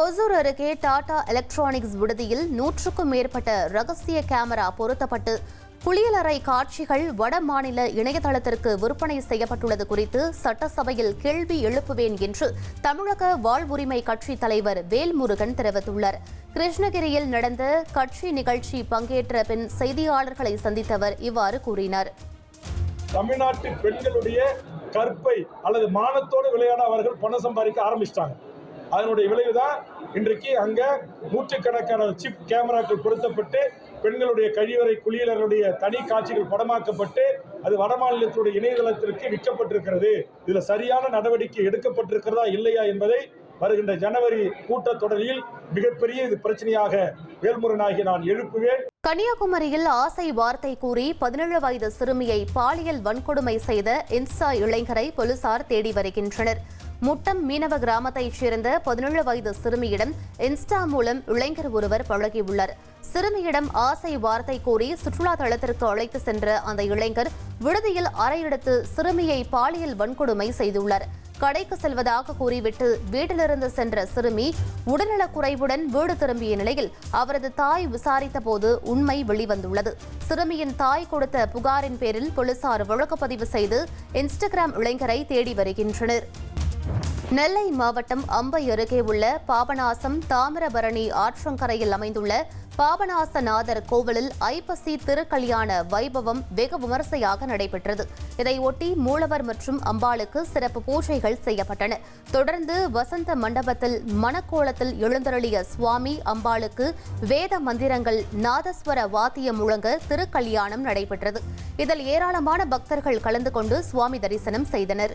ஹொசூர் அருகே டாடா எலக்ட்ரானிக்ஸ் விடுதியில் நூற்றுக்கும் மேற்பட்ட ரகசிய கேமரா பொருத்தப்பட்டு குளியலறை காட்சிகள் வட மாநில இணையதளத்திற்கு விற்பனை செய்யப்பட்டுள்ளது குறித்து சட்டசபையில் கேள்வி எழுப்புவேன் என்று தமிழக வாழ்வுரிமை கட்சி தலைவர் வேல்முருகன் தெரிவித்துள்ளார். கிருஷ்ணகிரியில் நடந்த கட்சி நிகழ்ச்சி பங்கேற்ற பின் செய்தியாளர்களை சந்தித்தவர் இவ்வாறு கூறினார். தமிழ்நாட்டு பெண்களுடைய கற்பை அல்லது மானத்தோடு விளையாட அவர்கள் பணம் சம்பாதிக்க ஆரம்பிச்சிட்டாங்க. அதனுடைய விளைவு தான் இன்றைக்கு அங்கே நூற்றுக்கணக்கான சிப் கேமராக்கள் பொருத்தப்பட்டு பெண்களுடைய கழிவறை குளியலர்களுடைய தனி காட்சிகள் படமாக்கப்பட்டு அது வடமாநிலத்துடைய இணையதளத்திற்கு விற்கப்பட்டிருக்கிறது. இதில் சரியான நடவடிக்கை எடுக்கப்பட்டிருக்கிறதா இல்லையா என்பதை வருகின்ற ஜனவரி கூட்டத்தொடரில் மிகப்பெரிய இது பிரச்சனையாக வேல்முருகனாகி நான் எழுப்புவேன். கன்னியாகுமரியில் ஆசை வார்த்தை கூறி பதினேழு வயது சிறுமியை பாலியல் வன்கொடுமை செய்த இன்ஸ்டா இளைஞரை போலீசார் தேடி வருகின்றனர். முட்டம் மீனவ கிராமத்தைச் சேர்ந்த பதினேழு வயது சிறுமியிடம் இன்ஸ்டா மூலம் இளைஞர் ஒருவர் பழகியுள்ளார். சிறுமியிடம் ஆசை வார்த்தை கூறி சுற்றுலா தளத்திற்கு அழைத்து சென்ற அந்த இளைஞர் விடுதியில் அறையெடுத்து சிறுமியை பாலியல் வன்கொடுமை செய்துள்ளார். கடைக்கு செல்வதாக கூறிவிட்டு வீட்டிலிருந்து சென்ற சிறுமி உடல்நலக் குறைவுடன் வீடு திரும்பிய நிலையில் அவரது தாய் விசாரித்த போது உண்மை வெளிவந்துள்ளது. சிறுமியின் தாய் கொடுத்த புகாரின் பேரில் போலீசார் வழக்கு பதிவு செய்து இன்ஸ்டாகிராம் இளைஞரை தேடி வருகின்றனர். நெல்லை மாவட்டம் அம்பை அருகே உள்ள பாபநாசம் தாமிரபரணி ஆற்றங்கரையில் அமைந்துள்ள பாபநாசநாதர் கோவிலில் ஐப்பசி திருக்கல்யாண வைபவம் வெகு விமர்சையாக நடைபெற்றது. இதையொட்டி மூலவர் மற்றும் அம்பாளுக்கு சிறப்பு பூஜைகள் செய்யப்பட்டன. தொடர்ந்து வசந்த மண்டபத்தில் மணக்கோலத்தில் எழுந்தருளிய சுவாமி அம்பாளுக்கு வேத மந்திரங்கள் நாதஸ்வர வாத்தியம் முழங்க திருக்கல்யாணம் நடைபெற்றது. இதில் ஏராளமான பக்தர்கள் கலந்து கொண்டு சுவாமி தரிசனம் செய்தனர்.